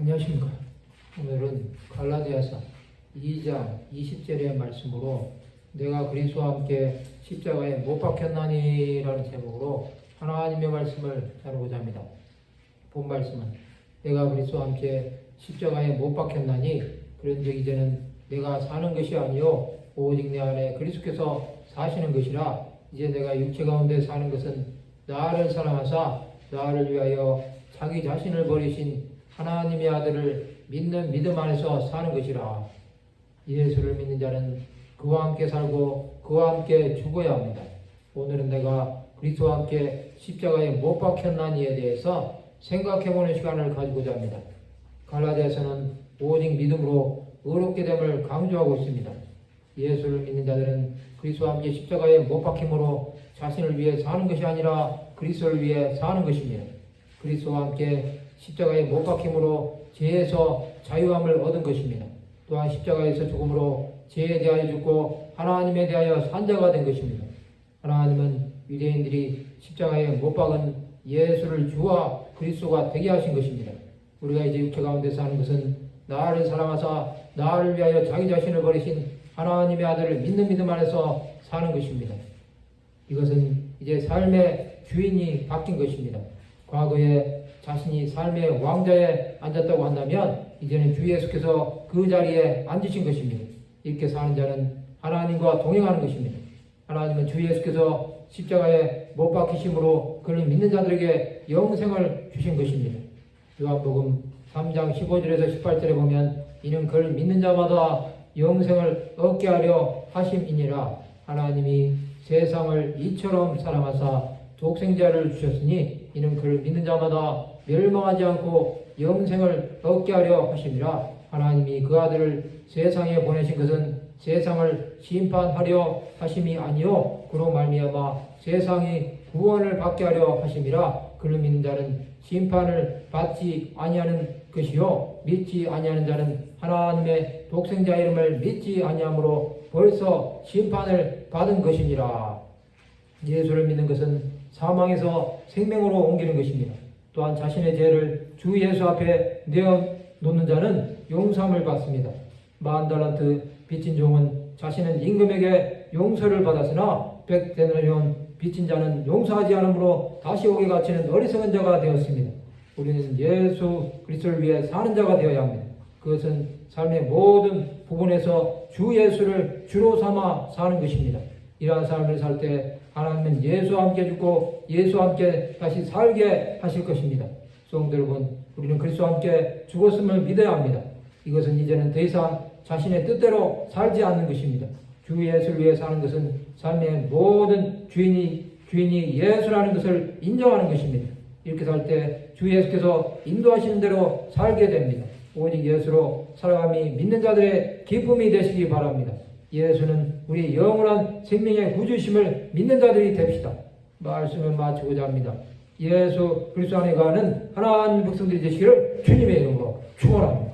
안녕하십니까. 오늘은 갈라디아서 2장 20절의 말씀으로 내가 그리스도와 함께 십자가에 못 박혔나니라는 제목으로 하나님의 말씀을 다루고자 합니다. 본 말씀은 내가 그리스도와 함께 십자가에 못 박혔나니 그런즉 이제는 내가 사는 것이 아니요 오직 내 안에 그리스도께서 사시는 것이라 이제 내가 육체 가운데 사는 것은 나를 사랑하사 나를 위하여 자기 자신을 버리신 하나님의 아들을 믿는 믿음 안에서 사는 것이라 예수를 믿는 자는 그와 함께 살고 그와 함께 죽어야 합니다. 오늘은 내가 그리스도와 함께 십자가에 못 박혔나니에 대해서 생각해보는 시간을 가지고자 합니다. 갈라디아서는 오직 믿음으로 의롭게 됨을 강조하고 있습니다. 예수를 믿는 자들은 그리스도와 함께 십자가에 못 박힘으로 자신을 위해 사는 것이 아니라 그리스도를 위해 사는 것입니다. 그리스도와 함께 십자가에 못 박힘으로 죄에서 자유함을 얻은 것입니다. 또한 십자가에서 죽음으로 죄에 대하여 죽고 하나님에 대하여 산자가 된 것입니다. 하나님은 유대인들이 십자가에 못 박은 예수를 주와 그리스도가 되게 하신 것입니다. 우리가 이제 육체 가운데 사는 것은 나를 사랑하사 나를 위하여 자기 자신을 버리신 하나님의 아들을 믿는 믿음 안에서 사는 것입니다. 이것은 이제 삶의 주인이 바뀐 것입니다. 과거에 자신이 삶의 왕자에 앉았다고 한다면 이제는 주 예수께서 그 자리에 앉으신 것입니다. 이렇게 사는 자는 하나님과 동행하는 것입니다. 하나님은 주 예수께서 십자가에 못 박히심으로 그를 믿는 자들에게 영생을 주신 것입니다. 요한복음 3장 15절에서 18절에 보면 이는 그를 믿는 자마다 영생을 얻게 하려 하심이니라 하나님이 세상을 이처럼 사랑하사 독생자를 주셨으니 이는 그를 믿는 자마다 멸망하지 않고 영생을 얻게 하려 하심이라. 하나님이 그 아들을 세상에 보내신 것은 세상을 심판하려 하심이 아니요 그로 말미암아 세상이 구원을 받게 하려 하심이라. 그를 믿는 자는 심판을 받지 아니하는 것이요 믿지 아니하는 자는 하나님의 독생자 이름을 믿지 아니함으로 벌써 심판을 받은 것이니라. 예수를 믿는 것은 사망에서 생명으로 옮기는 것입니다. 또한 자신의 죄를 주 예수 앞에 내어 놓는 자는 용서함을 받습니다. 만 달란트 빚진 종은 자신은 임금에게 용서를 받았으나 백 데나리온 빚진 자는 용서하지 않으므로 다시 오게 갇히는 어리석은 자가 되었습니다. 우리는 예수 그리스도를 위해 사는 자가 되어야 합니다. 그것은 삶의 모든 부분에서 주 예수를 주로 삼아 사는 것입니다. 이러한 삶을 살 때 하나님은 예수와 함께 죽고 예수와 함께 다시 살게 하실 것입니다. 성도 여러분, 우리는 그리스도와 함께 죽었음을 믿어야 합니다. 이것은 이제는 더 이상 자신의 뜻대로 살지 않는 것입니다. 주 예수를 위해 사는 것은 삶의 모든 주인이 주인이 예수라는 것을 인정하는 것입니다. 이렇게 살 때 주 예수께서 인도하시는 대로 살게 됩니다. 오직 예수로 살아감이 믿는 자들의 기쁨이 되시기 바랍니다. 예수는 우리 영원한 생명의 구주심을 믿는 자들이 됩시다. 말씀을 마치고자 합니다. 예수 그리스도 안에 가는 하나님 백성들이 되시기를 주님의 이름으로 축원합니다.